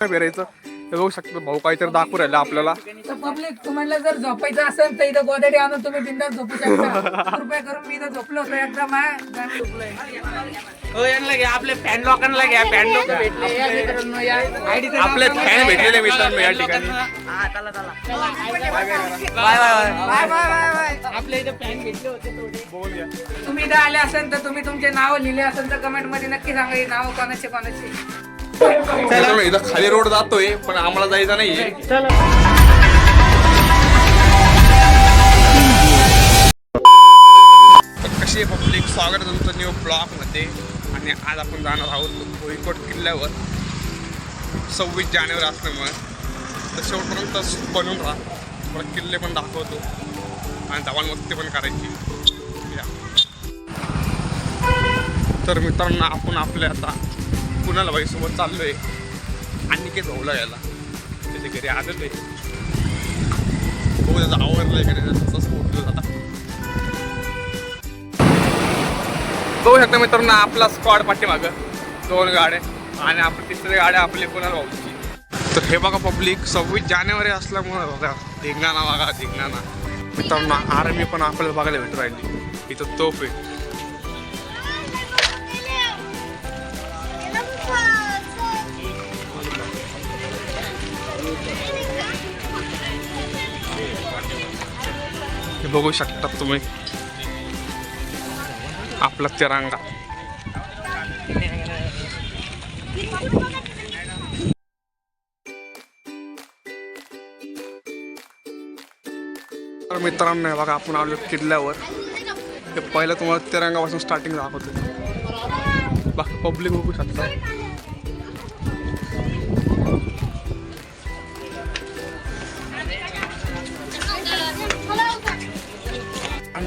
फिरायचं हे बघू शकतो भाऊ काहीतरी दाखवू राहिला आपल्याला. तर पब्लिक तुम्हाला जर झोपायचं असेल तर इथं गोदडी आणून तुम्ही बिंदास झोपू शकता. कृपया करून मी इथं झोपलो होतो एकदा माय गाणं झोपलोय हो यांना घ्या आपले फॅन लोकांना घ्या फॅन लोक भेटले. या मित्रांनो या ID चं नाव आपले सांगा. फॅन भेटलेले मित्रांनो या ठिकाणी. हा, चला, चला. Bye bye bye. Bye bye bye bye. आपल्या इथे फॅन भेटले होते थोडे. तुम्ही इथं आले असेल तर तुम्ही तुमचे नाव लिहिले असेल तर कमेंटमध्ये नक्की सांगा ही नाव कोणाचे कोणाचे? इथं खाली रोड जातोय पण आम्हाला जायचं नाहीये. तर कशी आहे पब्लिक? स्वागत आहे तुमचं न्यू ब्लॉगमध्ये आणि आज आपण जाणार आहोत भुईकोट किल्ल्यावर. सव्वीस जानेवारी असल्यामुळे. तर शेवटपर्यंत बनून राहा. तुम्हाला किल्ले पण दाखवतो. आणि धवाल मस्ती पण करायची. तर मित्रांनो आपण आपल्या आता कुणाला बाईसोबत चाललो आहे आणि के भाऊला यायला. त्याच्या घरी आलेलं आहे. भाऊ त्याचं आवडलं आहे का नाही तसं आता. बघू शकता मित्रांनो आपला स्क्वॉड पाठीमागं दोन गाड्या आणि आपली तिसरी गाड्या आपली कुणाला भाऊची. तर हे बघा पब्लिक सव्वीस जानेवारी असल्यामुळे बघा धिंगाणा बघा धिंगाणा. मित्रांनो आर्मी पण आपल्याला बघायला भेटू राहिली. इथं तोफ आहे. हे बघू शकता तुम्ही. आपला तिरंगा. तर मित्रांनो हे बघा आपण आलो किल्ल्यावर. हे पहिलं तुम्हाला तिरंगापासून स्टार्टिंग दाखवतो. बघा पब्लिक बघू शकता.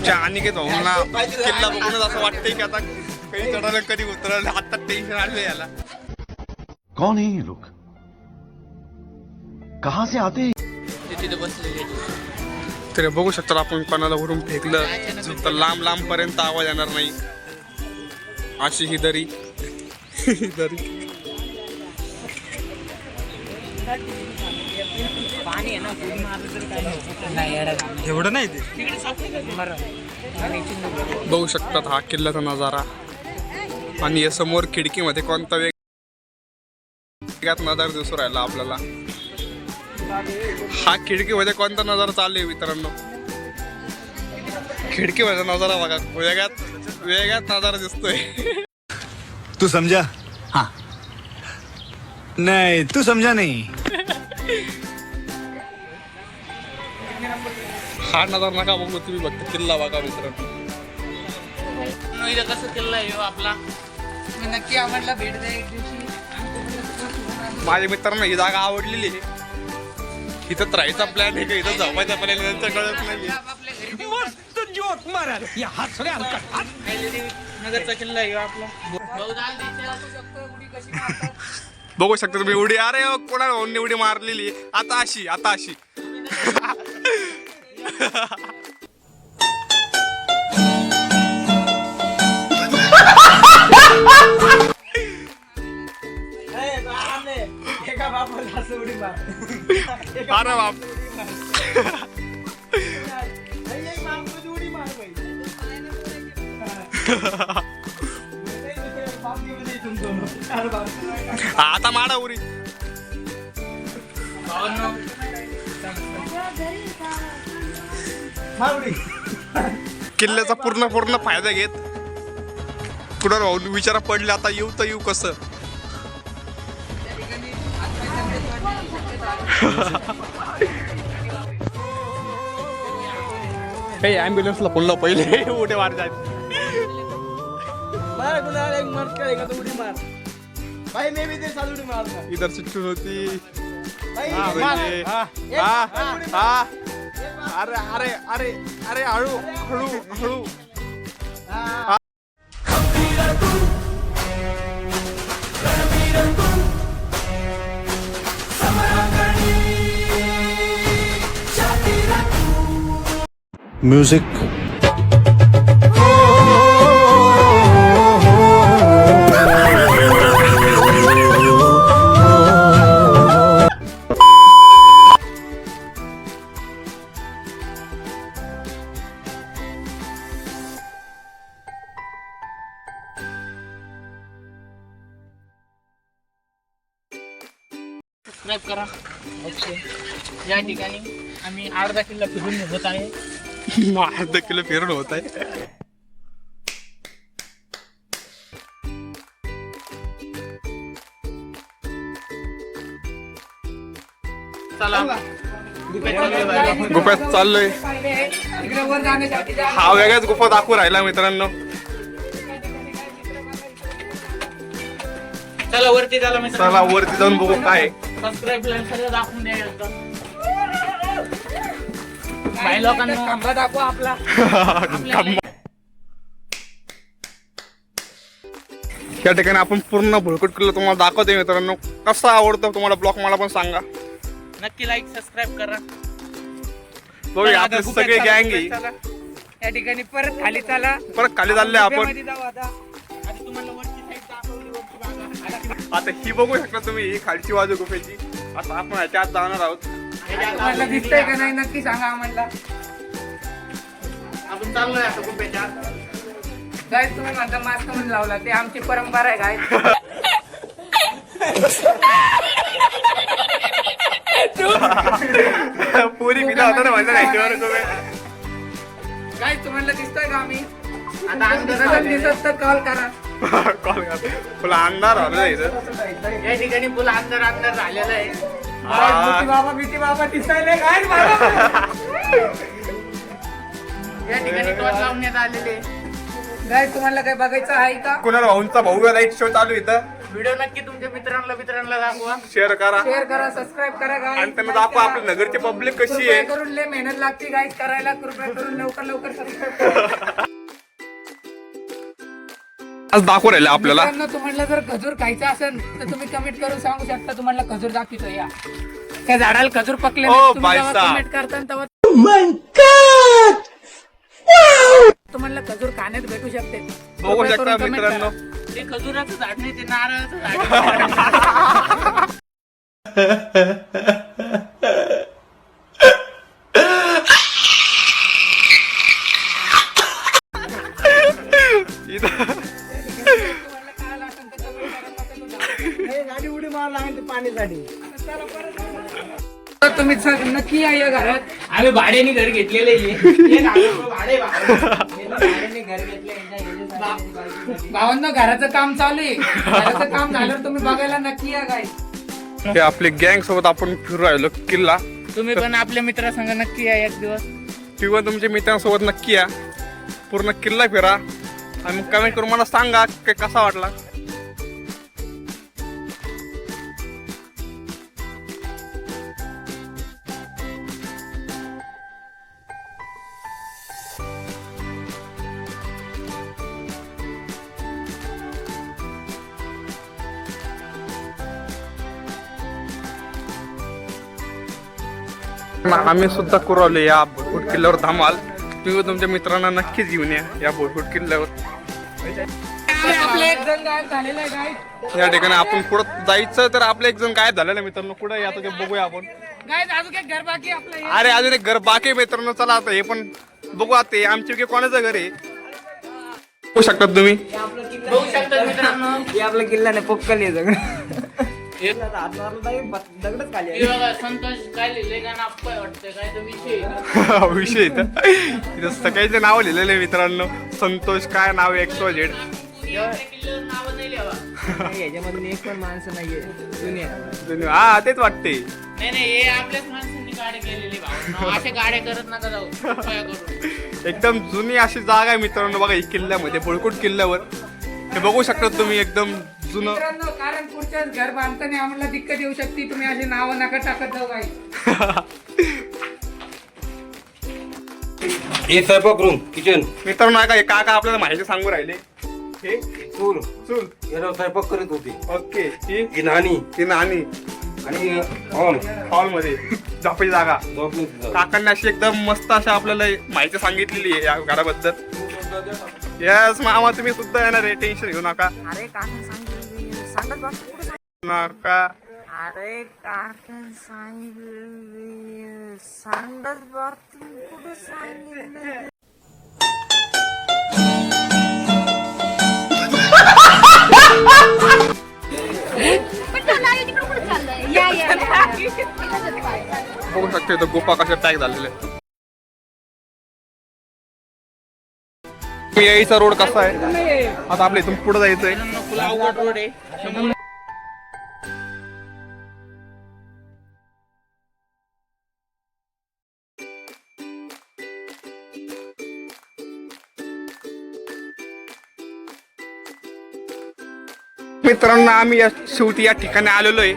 आमच्या अनिकेत भाऊंना किल्ला बघूनच असं वाटतंय की आता कधी चढायला कधी उतरलं आता टेन्शन आलं याला. कौन है ये लोग? कहां से आते हैं? ते तिथे बसलेले तरी बघू शकतो आपण कोणाला वरून फेकलं. तर लांब लांब पर्यंत आवाज येणार नाही. अशी ही दरी. ही दरी. पाणी आहे ना उडी मारलं तर काय नाही एवढं नाही ते बघू शकतात हा किल्ल्याचा नजारा. आणि या समोर खिडकीमध्ये कोणता वेग वेगळाच नजारा दिसू राहिला आपल्याला. हा खिडकीमध्ये कोणता नजारा चालू आहे मित्रांनो? खिडकीमध्ये नजारा बघा वेगळ्यात वेगळ्यात नजारा दिसतोय. तू समझा हाँ. नहीं तू समझा नहीं. हा नजारा नका बघू तुम्ही फक्त किल्ला बघा मित्रांनो. इथं कसं केलं आहे हो आपला? नक्की आम्हाला भेट द्या एक दिवशी. माझ्या मित्रांना ही जागा आवडलेली आहे. इथं राहायचा प्लॅन आहे का? इथं झोपायचा प्लॅन आहे त्यांचं कळत नाही. आपल्या घरी नगरचा किल्ला आहे हो आपला. बघू शकता तुम्ही उडी. अरे कोणा भाऊंनी उडी मारलेली. आता अशी आता अशी. अरे बाप किल्ल्याचा पूर्ण पूर्ण फायदा घेत. पुढे भाऊ विचारा पडले आता येऊ तर येऊ कसं? हे ॲम्ब्युलन्सला बोललो पहिले उठे मार जात मार कुणाला एक मार करेगा तो? उडी मार. भाई मैं भी तेरे साथ उडी मारूंगा इधर चिट्टू होती. भाई हा. म्हणजे. हा. हा, हा. अरे अरे अरे अरे हळू हळू हळू. म्युझिक सबस्क्राईब करा. ओके या ठिकाणी आम्ही अर्धा किल्ला फिरून होत आहे. अर्धा किलो फिरून होत आहे. चला. गुफ्यात चाललोय. हा वेगळ्याच गुफा दाखवू राहिला मित्रांनो. चला वरती चला मी चला वरती जाऊन बघू काय. सबस्क्राईब सगळं दाखवून द्या लोकांना दाखवा आपला. या ठिकाणी आपण पूर्ण भुळकट किल्ला तुम्हाला दाखवते मित्रांनो. कसा आवडतो तुम्हाला ब्लॉग मला पण सांगा. नक्की लाईक सबस्क्राईब करा. बघूया आपले सगळे गँग आहे. चला. या ठिकाणी परत खाली चला. परत खाली चालले आपण. गुफेमध्ये जाऊ आता. आता तुम्हाला आता ही बघू शकता तुम्ही ही खालची बाजू गुफेची. आता आपण ह्याच्या आत जाणार आहोत. तुम्हाला दिसतंय का नाही नक्की सांगा आम्हाला. आपण चाललोय आता गुफेच्या. काय तुम्ही म्हणता मास्क म्हणून लावला ते आमची परंपरा आहे काय पुरी पिता होता ना तुम्ही. काय तुम्हाला दिसतोय का आम्ही? आता दिसत तर कॉल करा. कॉल कर अंधार आला इथं. या ठिकाणी फुल अंधार अंधार झालेला आहे. बाबा भीती बाबा दिसायला काय बाबा. या ठिकाणी टॉर्च लावण्यात आलेले काय तुम्हाला काय बघायचं आहे का? कुणाला भाऊंचा भाऊ लाइट शो चालू आहे इथं? व्हिडिओ नक्की तुमच्या मित्रांना मित्रांना दाखवा. शेअर करा. शेअर करा सबस्क्राईब करा आणि. त्यांना दाखवा आपल्या नगरची पब्लिक कशी कृपया आहे. करून लय मेहनत लागते गाईड करायला. कृपया करून लवकर लवकर सबस्क्राईब करा. आज दाखवू राहिले आपल्याला. मित्रांनो, तुम्हाला जर खजूर खायचा असेल तर तुम्ही कमेंट करून सांगू शकता तुम्हाला खजूर दाखवतो या. त्या झाडाला खजूर पकले ओ. कमेंट करता तेव्हा तुम्हाला खजूर खाण्यात भेटू शकते. बघू कृपया शकता करून comment मित्रांनो. करा. ते खजुराचं झाड नाही ते नारळाचं झाड तर तुम्ही सग- नक्की या या घरात. आम्ही भाड्याने घर घेतलेलं आहे. हे घराचं भाडे भाड्याने घर घेतलं भावांना घराचं काम चालू आहे. घराचं काम झाल्यावर तुम्ही बघायला नक्की या काय हे आपले गँग सोबत आपण फिरू राहिलो किल्ला. तुम्ही पण आपल्या मित्रासंग नक्की या एक दिवस. किंवा तुमच्या मित्रांसोबत नक्की या. पूर्ण किल्ला फिरा. आणि मग कमेंट करून मला सांगा की कसा वाटला. आम्ही सुद्धा कुरवले या भुटभुट किल्ल्यावर धमाल. तुम्ही तुमच्या मित्रांना नक्कीच घेऊन या या भुटभुट किल्ल्यावर. आपले एक जण गायब झालेलं आहे गाईड या ठिकाणी आपण पुढं जायचं तर आपलं एक जण गायब झालेलं मित्रांनो. कुठं या ते बघूया आपण. गाईड अजून एक घर बाकी आहे आपलं. अरे अजून एक घर बाकी मित्रांनो. चला आता हे पण बघू आता. आमच्या की कोणाचं घर आहे? बघू शकतात तुम्ही? बघू शकता मित्रांनो हे आपलं किल्ला नाही पोक्कल आहे सगळं. हे बघा संतोष काय लिहिलंय का नाप्पा वाटतंय काय तर विषय आहे. विषय इथं इथं सगळ्याचे नाव लिहिलेले आहे मित्रांनो. संतोष काय नाव एक्स वाय झेड एवढ्या किल्ल्यावर नावं नाही लिहावा. याच्यामध्ये एक पण माणसं नाहीये. हा तेच वाटते नाही नाही हे आपल्याच माणसांनी गाड्या केलेली भाऊ. अशा गाड्या करत नका जाऊ. कृपया करून. एकदम जुनी अशी जागा आहे मित्रांनो. बघा ही किल्ल्यामध्ये बुळकुट किल्ल्यावर. हे बघू शकता तुम्ही एकदम जुनं मित्रांनो कारण पुढच्याच घर बांधताना आम्हाला दिक्कत येऊ शकते. तुम्ही अशी नावं नका टाकत जाऊ काही हे स्वयंपाक रूम किचन मित्रांनो ऐका हे काका आपल्याला माहिती सांगू राहिले. हे चूल. चूल. याला स्वयंपाक करत होती. ओके ही ही नाणी. ही नाणी. आणि हॉल हॉलमध्ये झोपायची जागा. काकांनी अशी एकदम मस्त अशी आपल्याला माहिती सांगितलेली आहे या घराबद्दल. यस मामा तुम्ही सुद्धा येणार आहे. टेन्शन घेऊ नका. अरे सांगत नका अरे कारण सांगितलं. सांगत सांगितलं तो नाही तिकडे कुठे या बघू शकतो इथं गुफा कशा पॅक झालेले यायचा रोड कसा आहे? आता आपल्या इथून पुढे जायचंय. मित्रांना मित्रांनो आम्ही या शेवटी या ठिकाणी आलेलो आहे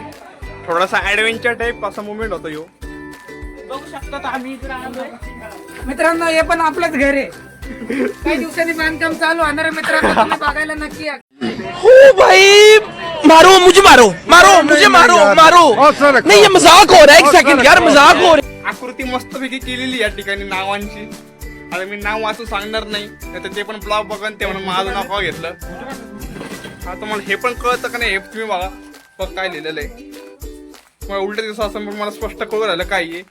थोडासा ऍडव्हेंचर टाईप असा मुवमेंट होता यो. बघू शकतो आम्ही मित्रांनो हे पण आपलंच घर आहे. काही दिवसांनी बांधकाम चालू होणार आहे मित्रांनो तुम्ही बघायला नक्की या. ओ भाई मारो मुझे मारो मारो मुझे मारो मारो. नहीं ये मजाक हो रहा है एक सेकंड यार मजाक हो रहा है. आकृती मस्तपैकी केलेली या ठिकाणी नावांची. आता मी नाव वाचून सांगणार नाही नाहीतर ते पण ब्लॉग बघन ते म्हणून माझं नाव का घेतलं? आता मला हे पण कळतं का नाही हे तुम्ही बघा. बघ काय लिहिलेलं आहे. मला उलट दिवस असं पण मला स्पष्ट कळू राहिलं काय आहे.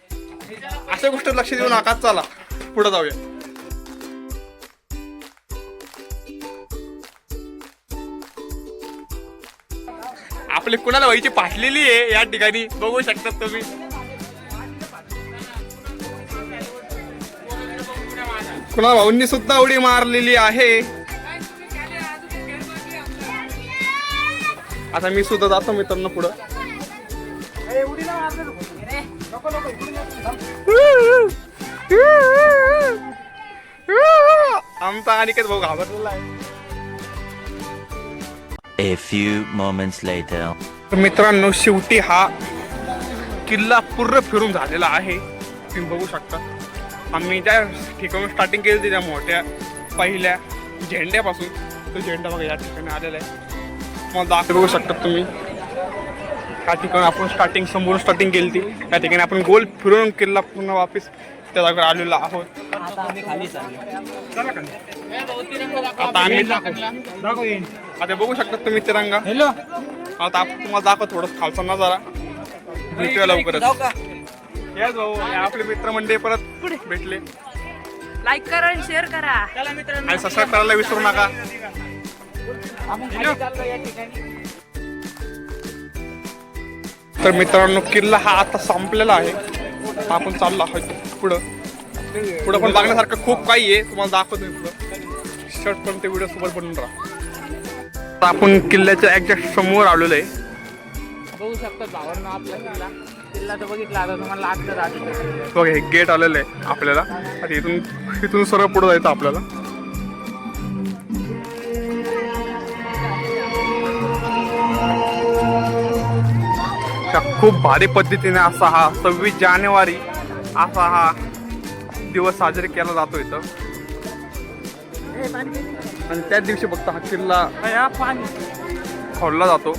अशा गोष्टी लक्ष देऊ नका चला. पुढे जाऊया. आपले कुणाला व्हायची पाठलेली आहे या ठिकाणी? बघू शकतात तुम्ही. कुणाला भाऊंनी सुद्धा उडी मारलेली आहे. आता मी सुद्धा जातो मित्रांनो पुढं. आमचा अनिकेत भाऊ घाबरलेला आहे. A few moments later. तर मित्रांनो शेवटी हा किल्ला पूर्ण फिरून झालेला आहे. तुम्ही बघू शकता. आम्ही ज्या ठिकाणी स्टार्टिंग केली होती त्या मोठ्या पहिल्या झेंड्यापासून तो झेंडा बघा या ठिकाणी आलेला आहे. मग दाखल बघू शकता तुम्ही. त्या ठिकाणी आपण स्टार्टिंग समोरून स्टार्टिंग केली होती. त्या ठिकाणी आपण गोल फिरून किल्ला पूर्ण वापस त्या जागेवर आलेलो आहोत. आता आम्ही आता बघू शकता तुम्ही तिरंगा. आता आपण तुम्हाला दाखव थोडं खालचा नजारा. भेटूया लवकरच. भाऊ हे आपले मित्रमंडळी परत भेटले. लाईक करा आणि शेअर करा. आणि सबस्क्राईब करायला विसरू नका. तर मित्रांनो किल्ला हा आता संपलेला आहे. आपण चाललो आहोत. पुढं. पुढं पण बघण्यासारखं खूप काही आहे. तुम्हाला दाखवतो मी पुढं. शर्ट पण ते व्हिडिओ सोबत बनवून राहा. आपण किल्ल्याच्या एक्झॅक्ट समोर आलेलो आहे. बघू शकतो भावांना आपला किल्ला. किल्ला तर बघितला आता तुम्हाला लागलं राहते बघ हे गेट आलेलं आहे आपल्याला. आता इथून इथून सर्व पुढे जायचं आपल्याला. खूप भारी पद्धतीने असा हा सव्वीस जानेवारी असा हा दिवस साजरे केला जातो इथं. आणि त्याच दिवशी फक्त हा किल्ला खोडला जातो.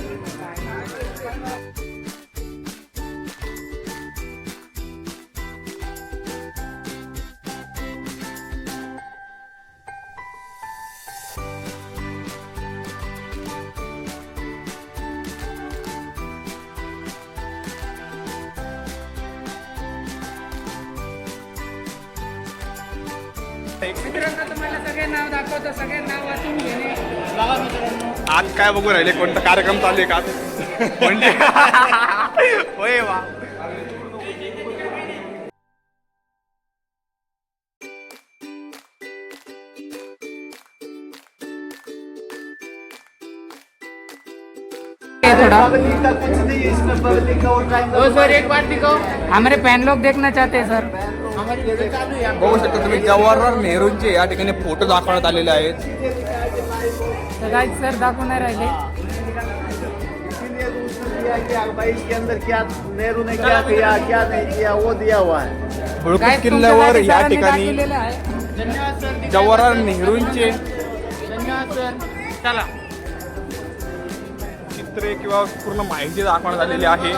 मित्रांनो तुम्हाला सगळे नाव दाखवतो सगळे नाव वाचून घेणे आज काय बघू राहिले? कोणता कार्यक्रम चालू आहे का म्हणजे होय वा. ओ सर एक बात दिखाओ। हमारे फैन लोग देखना चाहते हैं सर। बघू शकता तुम्ही जवाहरलाल नेहरूंचे या ठिकाणी फोटो दाखवण्यात आलेले आहेत. तर काय सर दाखवून नाही राहिले इसके अंदर क्या नेहरू ने क्या किया क्या नहीं किया वो दिया हुआ है हुडकूस काय किल्ल्यावर या ठिकाणी जवाहरलाल नेहरूंचे चला. चित्रे किंवा पूर्ण माहिती दाखवण्यात आलेली आहे.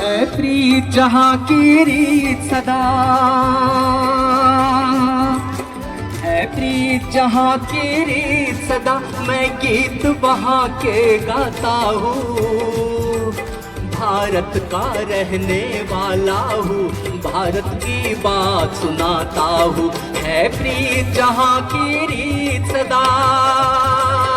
है जहाँ की रीत सदा। है प्रीत जहाँ की रीत सदा मैं गीत वहाँ के गाता हूँ। भारत का रहने वाला हूँ भारत की बात सुनाता हूँ। है प्रीत जहाँ की रीत सदा।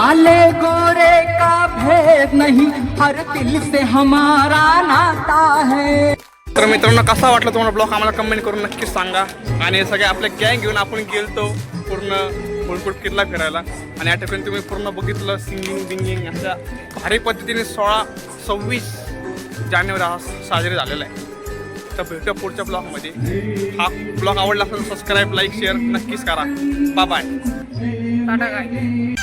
काले गोरे का भेद नहीं हर दिल से हमारा नाता है। तर मित्रांनो कसा वाटला तुम्हाला ब्लॉग? आम्हाला कमेंट करून नक्कीच सांगा. आणि हे सगळे आपले गँग घेऊन आपण गेलतो पूर्ण फुलकुट किल्ला फिरायला. आणि या ठिकाणी तुम्ही पूर्ण बघितलं सिंगिंग बिंगिंग अशा भारी पद्धतीने सोळा सव्वीस जानेवारी हा साजरी झालेला आहे. तर भेटूया पुढच्या ब्लॉगमध्ये. हा ब्लॉग आवडला असेल सबस्क्राईब लाईक शेअर नक्कीच करा. बाय टाटा काय